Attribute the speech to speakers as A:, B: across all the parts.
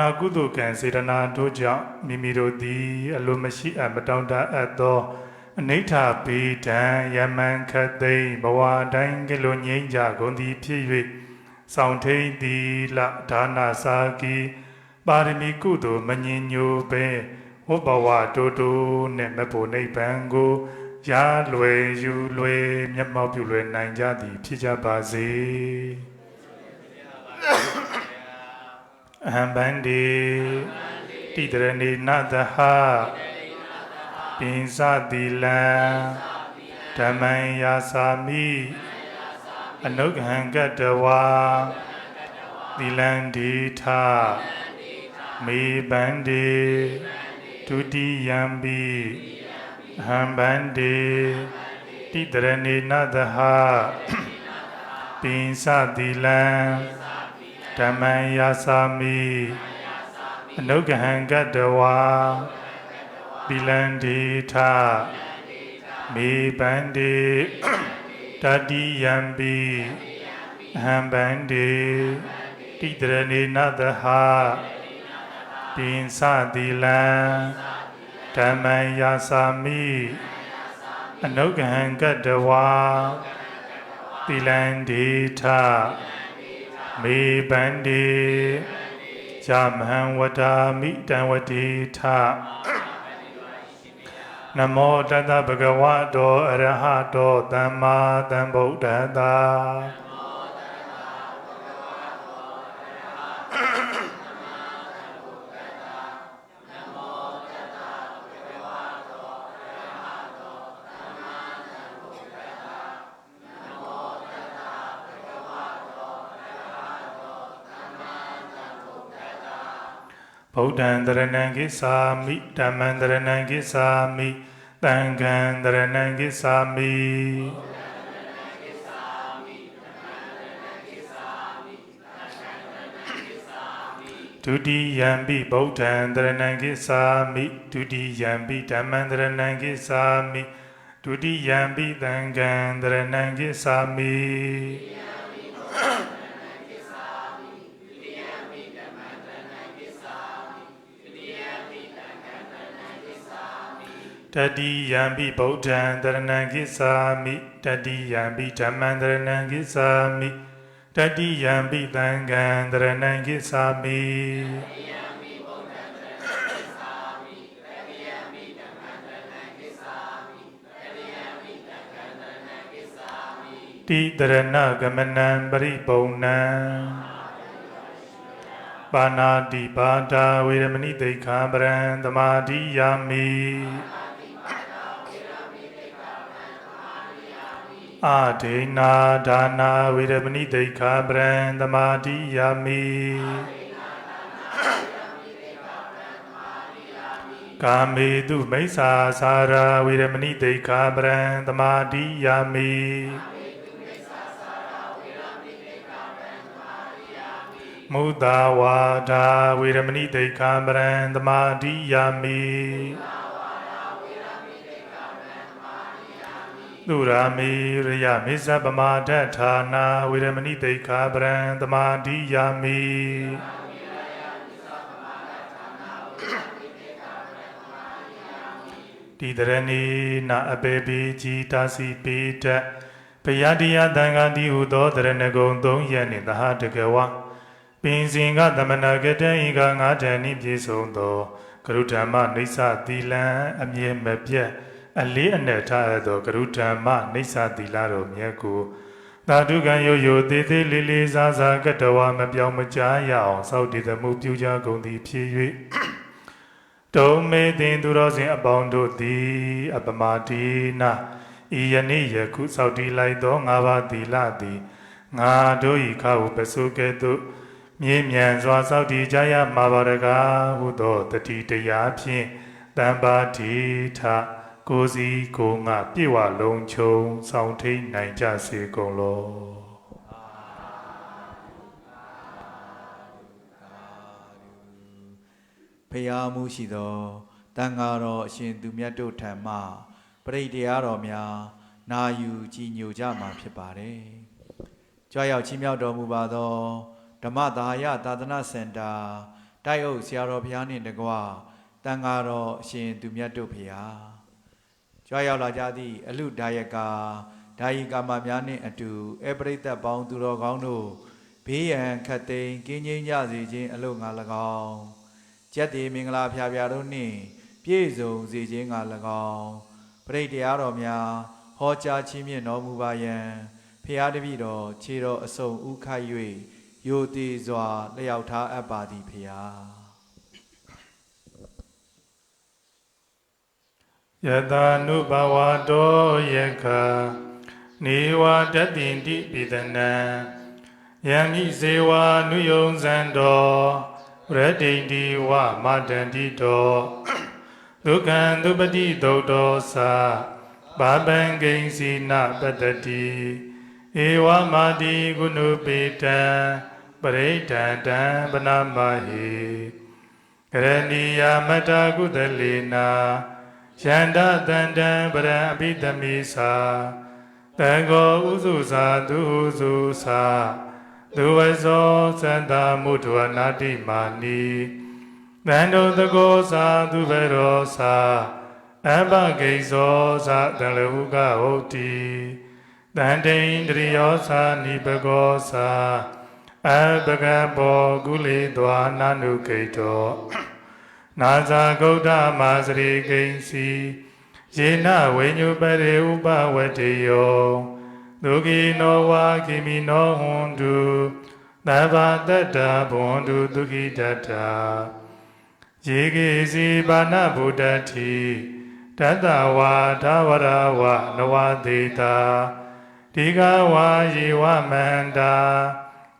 A: နာကုသိုလ်ကံစေတနာတို့ကြောင့်မိမိတို့သည် အလိုမရှိအပ်မတောင်းတအပ်သောအနိဋ္ဌပေဒံယမန်ခတ်သိမ်းဘဝတိုင်းကလိုငြိမ်းကြကုန်သည်ဖြစ်၍ဆောင်ထိန်သည်လဒါနာစာကီပါရမီကုသိုလ်မငြင်းညိုပဲဝဘဝတိုးတိုးနဲ့မဖို့နိဗ္ဗာန်ကိုရလွယ်ယူလွယ်မျက်မှောက်ပြုလွယ်နိုင်ကြသည် ဖြစ်ကြပါစေ အဟံဗန္တိတိတရဏိနသဟပိဉ္စတိလံဓမ္မံယာစာမိအနုဂဟံကတ္တဝါသီလံဒီထမေဗန္တိဒုတိယံပိအဟံဗန္တိတိတရဏိနသဟပိဉ္စတိလံ ဓမ္မံယာစာမိအနုဂဟံကတ္တဝါပိလန္တိထမေပန္တိတတိယံပိအဟံပန္တိတိတရဏေနသဟပိဉ္စတိလံဓမ္မံယာစာမိအနုဂဟံကတ္တဝါပိလန္တိထမေ ပန္တိဇမဟံဝဒာမိတံဝတိထနမောတတဗဂဝတောအရဟတောသမ္မာသမ္ဗုဒ္ဓတ္တာ ဗုဒ္ဓံတရဏံကိသာမိဓမ္မံတရဏံကိသာမိသံဃံတရဏံကိသာမိဒုတိယံပိဗုဒ္ဓံတရဏံကိသာမိဒုတိယံပိဓမ္မံတရဏံကိသာမိဒုတိယံပိသံဃံတရဏံကိသာမိတ တိယံပိဗုဒ္ဓံတရဏံကိသာမိတတိယံပိဓမ္မံတရဏံကိသာမိတတိယံပိသံဃံတရဏံကိသာမိတိတရဏဂမနံပရိပုံဏံပါဏာတိပါဒာဝေရမဏိတိခာပရံသမာဓိယာမိ အာဒေနာဒါနာဝေရမဏိတိခာပရံသမာတိယာမိကာမေတုမိစ္ဆာစာရာဝေရမဏိတိခာပရံသမာတိယာမိမုဒ္ဒဝါဒာဝေရမဏိတိခာပရံသမာတိယာမိ သူရာမေရယမေဇပမာဒဌာနာဝေရမဏိတိခာပရံသမာဓိယာမိဒီတရဏီနာအပေပိជីတာစီပိတပယတရားတန်ခါတိဟုသောတရဏဂုံသုံးရနှင့်သဟတကဝပင်စင်ကသမဏဂတံဤကငါးတန်နှင့်ပြည့်စုံသောကရုဓမ္မနေသသီလံအမြဲမပြတ် အလေးအနက်ထားရသောကရုဓမ္မနေသသီလတော်မြတ်ကိုသာဓုကံရိုရိုသေးသေးလေးလေးစားစားကတဝါမပြောင်းမကြားရအောင်စောင့်တည်သမှုပြုကြကုန်သည်ဖြစ်၍တုံမေတင်သူတော်စင်အပေါင်းတို့သည်အပမတိနာဤယနေ့ယခုစောင့်တည်လိုက်သောငါးပါးသီလသည်ငါတို့ဤခါဟုပစုကဲ့သို့မြင်းမြန်စွာစောင့်တည်ကြရမှာပါတကားဟုသောတတိတရားဖြင့်တမ္ပါတိထ ကိုယ်စီကိုယ်ငါပြေဝလုံးချုံဆောင်ထိန်နိုင်ကြစေကုန်လော
B: ဖရာမှုရှိသောတန်ဃာတော်အရှင်သူမြတ်တို့ထံမှပရိတရားတော်များနာယူကြည်ညိုကြမှာဖြစ်ပါတယ်။ကြွားရောက်ချီးမြှောက်တော်မူပါသောဓမ္မဒါယသာသနာစင်တာတိုက်အုပ်ဆရာတော်ဘုရားနှင့်တကွတန်ဃာတော်အရှင်သူမြတ်တို့ဖရာ ကြွားရောက်လာကြသည့်အလူဒါယကာဒါယီကာမများနှင့်အတူအပရိသတ်ပေါင်းသူတော်ကောင်းတို့ဘေးရန်ခတ်သိမ်းကင်းငြိမ်းကြစေခြင်းအလို့ငါ၎င်းကျက်တည်မင်္ဂလာဖျာဖျာတို့နှင့်ပြည့်စုံစေခြင်းငါ၎င်းပရိတရားတော်များဟောကြားခြင်းမြင့်တော်မူပါယံဖျားတပည့်တော်ခြေတော်အစုံဥခိုက်၍ယိုတည်စွာလျှောက်ထားအပ်ပါသည်ဖျား
A: ယတာနုဘဝတောယခနေဝတတိတိပိဒနံယံမိဇေဝနုယုံဇံတော်ရတ္တိတိဝမတန္တိတောဒုက္ခံသုပတိသုတ်တော်သာဘာပံဂိဉ္စီနပတ္တတိဧဝမာတိကုဏုပေတံပရိဒန္တံပနမဟိကရဏီယာမတ္တကုသလေနာ ယန္တတန္တံပရံအပိတမိသာတံဃောဥစုသာသူဥစုသာသူဝဇောသန္တာမုဒဝနာတိမာနီတန္တုတကောသာသူဘရောသာအဘဂိဇောသာတံလဟုကဟုတ်တိတန္တိန္ဒရိယောသာနိပကောသာအဘဂဘောကုလေသွာနာနုကိတော နာဇာဂௌတမစရိကိဉ္စီယေနဝိညုပရေဥပဝတေယောဒုကိနောဝါခိမိနောဟွန်တုသဗ္ဗတတ္တဘွန်တုဒုခိတတ္တာယေကေစီပါဏဗုဒ္ဓတိတတ္တဝါဒါဝရဝနဝတေတာဒီဃဝါယေဝမန္တာ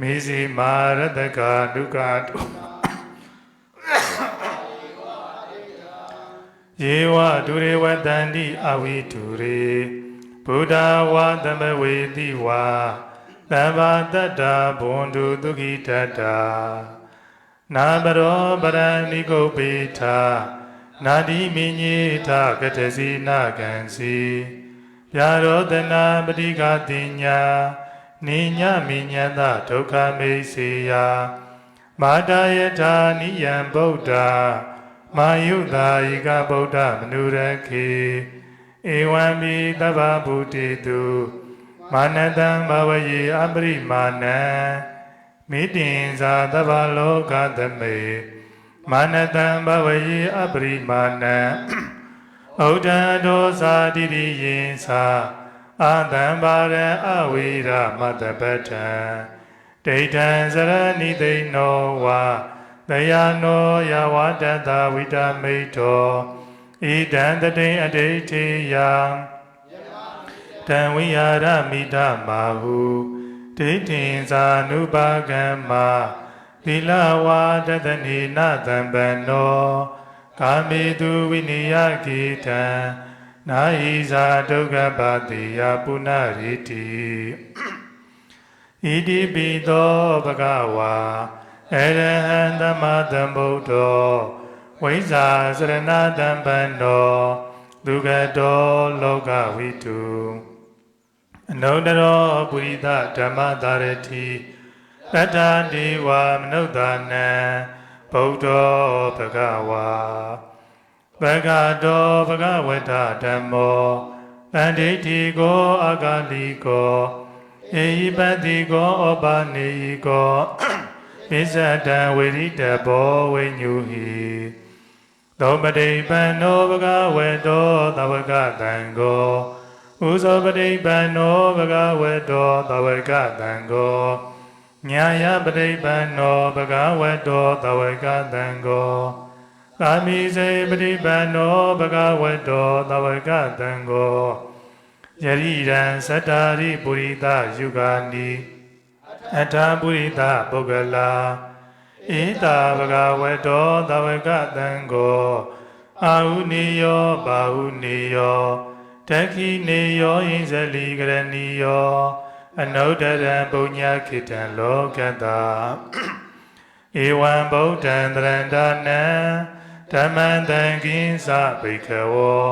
A: မေဇိမာရတကဒုက္ခတု ယေဝဒုရေဝတန္တိအဝိတုရေဘုဒ္ဓဝါသမဝေတိဝါသဗ္ဗတတ္တာဘွန်တုဒုက္ခိတတ္တာနာဘရောပရဏိကုပ္ပိထာနာတိမိညေထကတစီနာကံစီဗျာရောတနာပတိကတိညာနိညာမိညာတဒုက္ခမေစေယမာတာယထာနိယံဗုဒ္ဓ မာယုသာဧကဗုဒ္ဓမနုရခေဧဝံမိတဗ္ဗဗုတိတုမာနတံဘဝယေအပရိမာဏံမိတင်္ဇာတဗ္ဗလောကသမေမာနတံဘဝယေအပရိမာဏံဩဒံဒောသာတိရိယင်သာအာတံပါရံအဝိရမတ္တပတ္ထံဒိဋ္ဌံစရဏိသိဏောဝါ တယာနောယဝတတဝိတမိတ်တောဣဒံတတိအဋိဋ္ဌိယံတံဝိဟာရမိဓမာဟုဒိဋ္ဌိဇာနုပါကမ္မာသီလဝါတတနိနသံပန္နောကာမေတုဝိနိယကိတံနာဟိဇာဒုက္ခပါတိယပုဏ္ဏရိတိဣတိပိသောဘဂဝါ အရဟံသမ္မာသမ္ဗုဒ္ဓောဝိဇ္ဇာစရဏတံပန္နောဒုက္ခတောလောကဝိတုအနုတ္တရောပုရိသဓမ္မသာရတိတတ္ထာဒေဝမနုဿာနံဗုဒ္ဓောဘဂဝါဘဂတောဘဂဝတ္တဓမ္မောတန္တိတိကိုအာဂာလိကိုဧဟိပတိကိုဩပါနေကို ပိစ္ဆတံဝေရိတဘောဝိညုဟိသောပတိပန္နောဘဂဝေတောသဝကတံကိုဥဇောပတိပန္နောဘဂဝေတောသဝကတံကိုညာယပတိပန္နောဘဂဝေတောသဝကတံကိုကာမိစေပတိပန္နောဘဂဝေတောသဝကတံကိုယရိရံသတ္တာရိပုရိသယုဂာနိ အထာပုရိသပုဂ္ဂလာဧတာဘဂဝတောသဝကတံကိုအာဟုနေယောဘာဟုနေယောတခိနေယောဣဇလိကရဏီယောအနုတ္တရံပုညခိတံလောကတာဧဝံဗုဒ္ဓံတရန္တနံဓမ္မံတံကိဉ္စဘိခဝော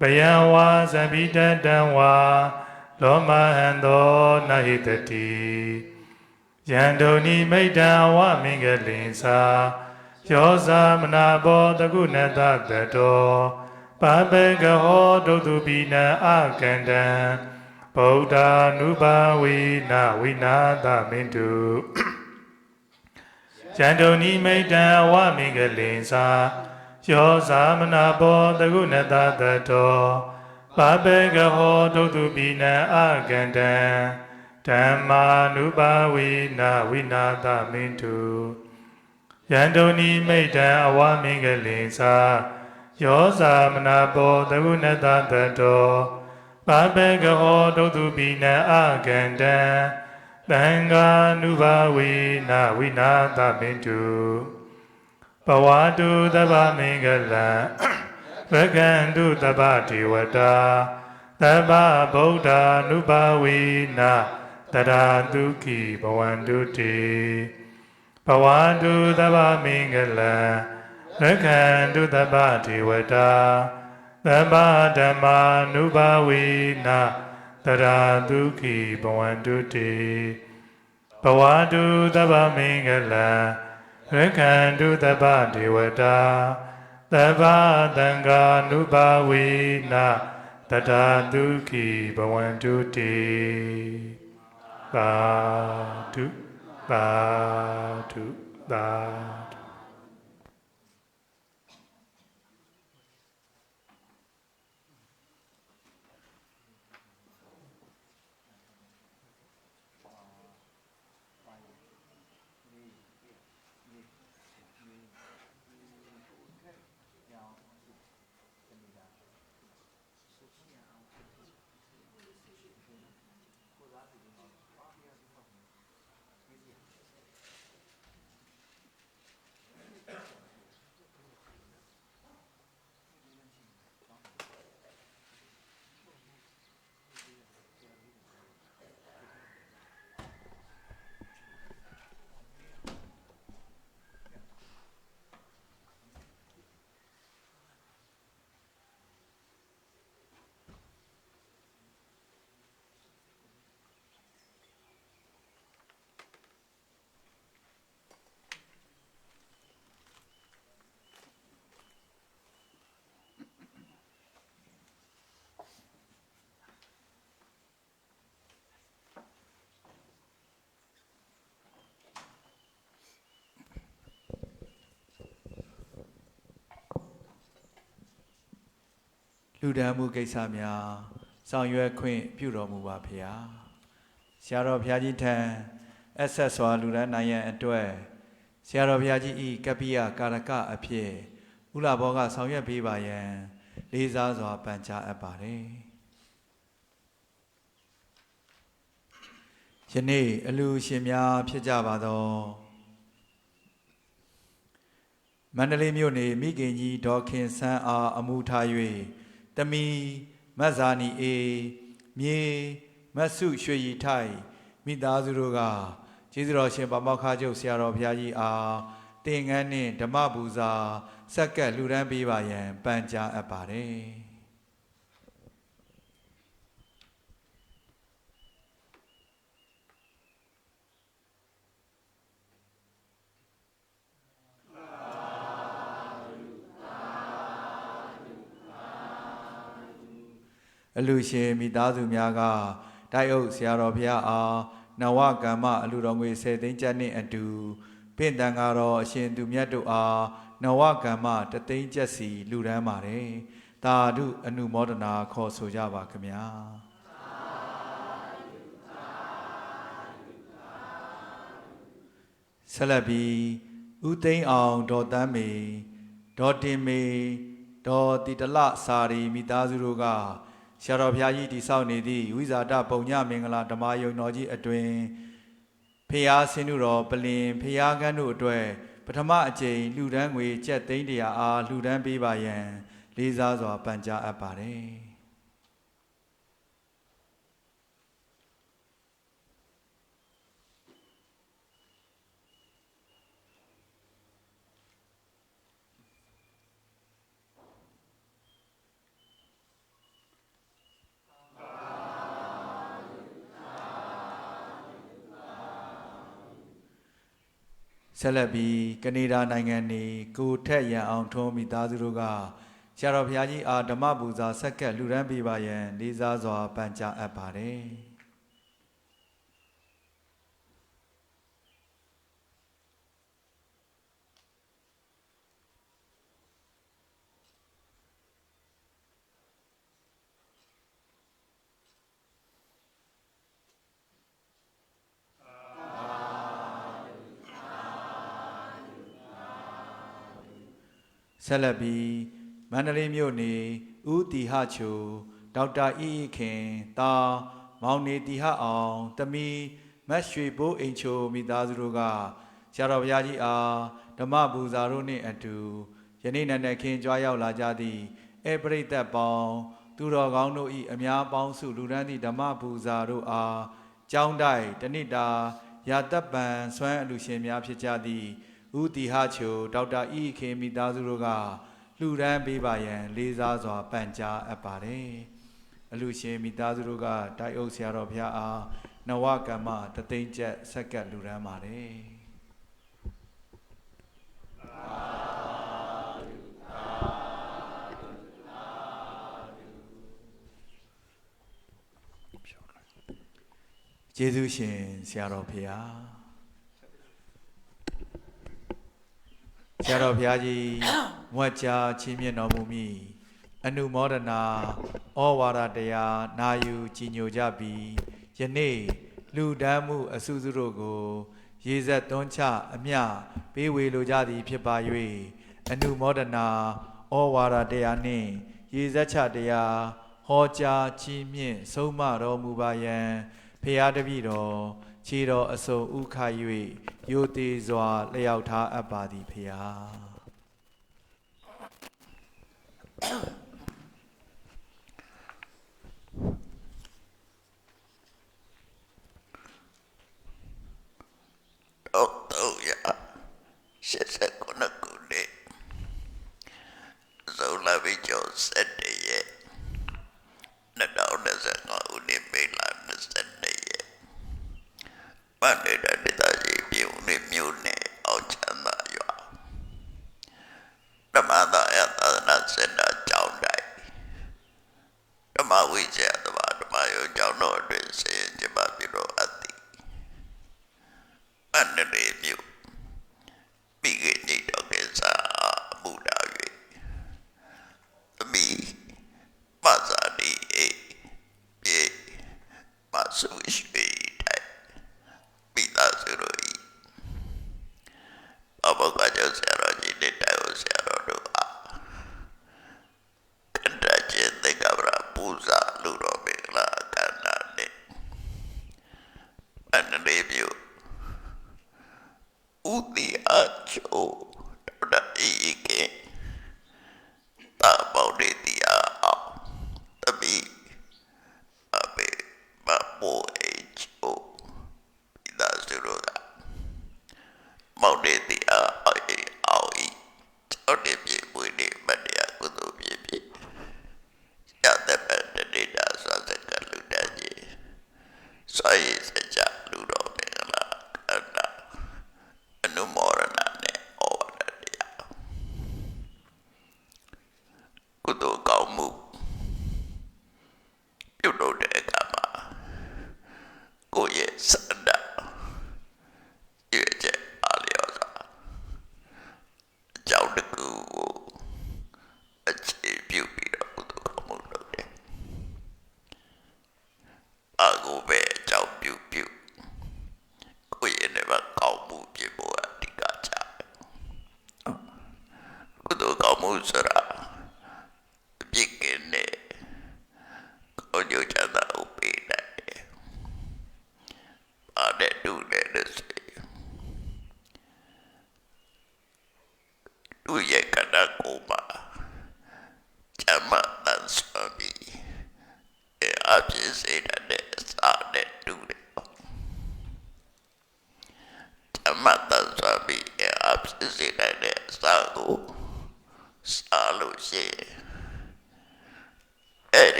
A: ပယံဝါသဗ္ဗိတတံဝါလောမဟံသောနဟိတတိ ယန္တုန်ိမိတ်တံဝမင်္ဂလင်္စာယောဇာမနာဘောတကုဏတတတောပပေကဟောဒုတုပိနအကန္တံဗုဒ္ဓ ानु ဘာဝိနာဝိနာသမင်တုဇန္တုန်ဤမိတံအဝမင်္ဂလင်္စာယောဇာမနာဘောတကုဏတတတောပပေကဟောဒုတုပိနအကန္တံ ဓမ္မာနုပါဝိနာဝိနာသမင်တုယန္တုန်ဤမိတံအဝမင်္ဂလင်္စာယောဇာမနာဘောတကုဏတတတောပပေကဟောဒုတုပိနအကန္တံသံဃာနုဘာဝေနဝိနာသမင်တုပဝါတုသဗ္ဗမင်္ဂလံဝကံတုသဗ္ဗဒေဝတာသဗ္ဗဗုဒ္ဓ ानु ဘာဝေန တရာတုခိဘဝန္တုတေပဝါတုသဗ္ဗမင်္ဂလံဝကံတုသဗ္ဗဒေဝတာသဗ္ဗဓမ္မာနုဘာဝေနတရာဒုခိဘဝန္တုတေဘဝတုသဗ္ဗမင်္ဂလံရက္ခန္တုသဗ္ဗဒေဝတာသဗ္ဗသံဃာနုဘာဝေနတရာဒုခိဘဝန္တုတေ သာဓုသာဓုသာ
B: လူဒန်းမှုကိစ္စများဆောင်ရွက်ခွင့်ပြုတော်မူပါဖေဟာဆရာတော်ဘုရားကြီးထံအဆက်စွာလူဒန်းနိုင်ရန်အတွက်ဆရာတော်ဘုရားကြီးဤကပ္ပိယကာရကအဖြစ်ဥလာဘောကဆောင်ရွက်ပေးပါရန်လေးစားစွာပန်ကြားအပ်ပါတယ်ယနေ့အလူရှင်များဖြစ်ကြပါသောမန္တလေးမြို့နေမိခင်ကြီးဒေါ်ခင်ဆန်းအားအမှုထား၍ တမီမတ်ဇာနီအေမြေမတ်စုရွှေရီထိုင်မိသားစုတို့ကကျေးဇူးတော်ရှင်ဗမောက္ခကျုပ်ဆရာတော်ဘုရားကြီးအားတင်ငန်းနှင့်ဓမ္မပူဇာစက္ကပ်လှူဒန်းပေးပါရန်ပန်ကြားအပ်ပါတယ် အလူရှင်မိသားစုများကတိုက်အုပ်ဆရာတော်ဘုရားအားနဝကမ္မအလူတော်ငွေ10သိန်းကျပ်နှင့်အတူပင့်တန်ကားတော်အရှင်သူမြတ်တို့အားနဝကမ္မတသိန်းကျပ်စီလှူဒန်းပါတယ်တာဓုအနုမောဒနာခေါ်ဆိုကြပါခင်ဗျာဆက်လက်ပြီးဥသိမ်းအောင်ဒေါ်တန်းမေဒေါ်တင်မေဒေါ်တိတလစာရီမိသားစုတို့က ဆရာတော်ဘုရားကြီးတည်ဆောက်နေသည့်ဝိဇာတပုံညမင်္ဂလာဓမ္မယုံတော်ကြီးအတွင်ဖျားဆင်းသူတော်ပလင်ဖျားကန်းတို့အတွက်ပထမအကြိမ်လှူဒန်းငွေကျပ်သိန်းတရာအားလှူဒန်းပေးပါရန်လေးစားစွာပန်ကြားအပ်ပါတယ် ဆဆက်လက်ပြီးကနေဒါနိုင်ငံနေကိုထက်ရန်အောင်ထွန်းမိသားစုတို့ကဆရာတော်ဘုရားကြီးအားဓမ္မပူဇာဆက်ကပ်လှူဒန်းပေးပါရန်လေးစားစွာပန်ကြားအပ်ပါတယ် ဆက်လက်ပြီးမန္တလေးမြို့နေဦးတီဟချိုဒေါက်တာအီအီခင်တာမောင်နေတီဟအောင်တမီမတ်ရွှေဘိုးအိမ်ချိုမိသားစုတို့ကဆရာတော်ဘုရားကြီးအားဓမ္မပူဇာတို့နှင့်အတူယနေ့နံနက်ခင်းကြွားရောက်လာကြသည့်ဧပရိသတ်ပေါင်းသူတော်ကောင်းတို့၏အများပေါင်းစုလူဒန်းသည့်ဓမ္မပူဇာတို့အားကျောင်းတိုက်တဏိတာရာတပ်ပံဆွမ်းအလူရှင်များဖြစ်ကြသည့် ဦးတီဟချိုဒေါက်တာအီခေမိသားစုတို့ကလှူဒန်းပေးပါရန် လေးစားစွာပန်ကြားအပ်ပါတယ်အလူရှင်မိသားစုတို့ကတိုက်အုပ်ဆရာတော်ဘုရားအားနဝကမ္မတသိန်းကျက်ဆက်ကပ်လှူဒန်းပါတယ်ကျေးဇူးရှင်ဆရာတော်ဘုရား ဆရာတော်ဘုရားကြီးမွတ်ကြားချင်းမြင့်တော်မူမိအနုမောဒနာဩဝါဒတရားနာယူကြည်ညိုကြပြီးယနေ့လူဒန်းမှုအစုစုတို့ကို ရေဆက်သွန်းချအမျှပေးဝေလိုကြသည်ဖြစ်ပါ၍အနုမောဒနာဩဝါဒတရားနှင့် ရေဆက်ချတရားဟောကြားကြီးမြင့်ဆုံးမတော်မူပါယံဖရာတပည့်တော် ခြေတော်အစုံဥခ၍ယိုသေးစွာလျှောက်ထားအပ်ပါသည်ဖရာ
C: တော့တော့ရရှစ်ဆက်ခုနှစ်ခုနဲ့ဇောလာဘီကျော်စက်တည်းရဲ့2025ခုနှစ်မေလ22ရက် မန္တလေးဒေသကြီးပြည်ဦးနေမြို့နယ်အောင်ချမ်းသာရွာဓမ္မသာယသာသနာစင်တာကျောင်းတိုင်းဓမ္မဝိဇ္ဇာသဘာဓမ္မယောကျောင်းတော်အတွင်းဆင်ကျမပြုလို့အပ်သည် မန္တလေးမြို့မိခင်ညိတ်တော်ကစားမူတာ၍သမီးမဇာတိအေပြေမဆုရှိတိုင်မိသားစုတို့ဤအဘက ကြောင့်ဆရာတော်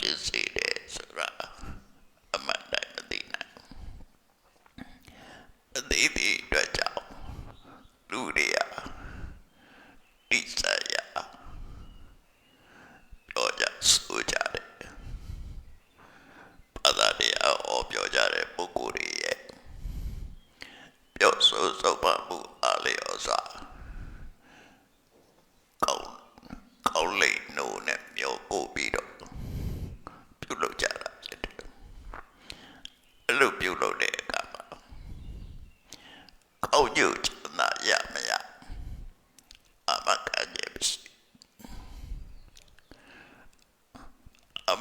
C: ဒုက္ခဖြစ်စေတယ်ဆိုတာအမှန်တိုင်းမသိနိုင်ဘူးအသေးသေးအတွက်ကြောင့်လူတွေကတိစရာပြောကြဆိုကြတယ်ဘာသာတရားဟောပြောကြတဲ့ပုဂ္ဂိုလ်တွေရဲ့ပြောဆိုစုံမမှုအားလျော်စွာကောင်းကောင်းလိမ့်နိုးနဲ့မျိုးပို့ပြီးတော့ပြုလုပ်ကြတာဖြစ်တယ်အဲ့လိုပြုလုပ်တဲ့အခါမှာကောင်းကျိုးချမ်းသာရမရအမကကြေမရှိ အ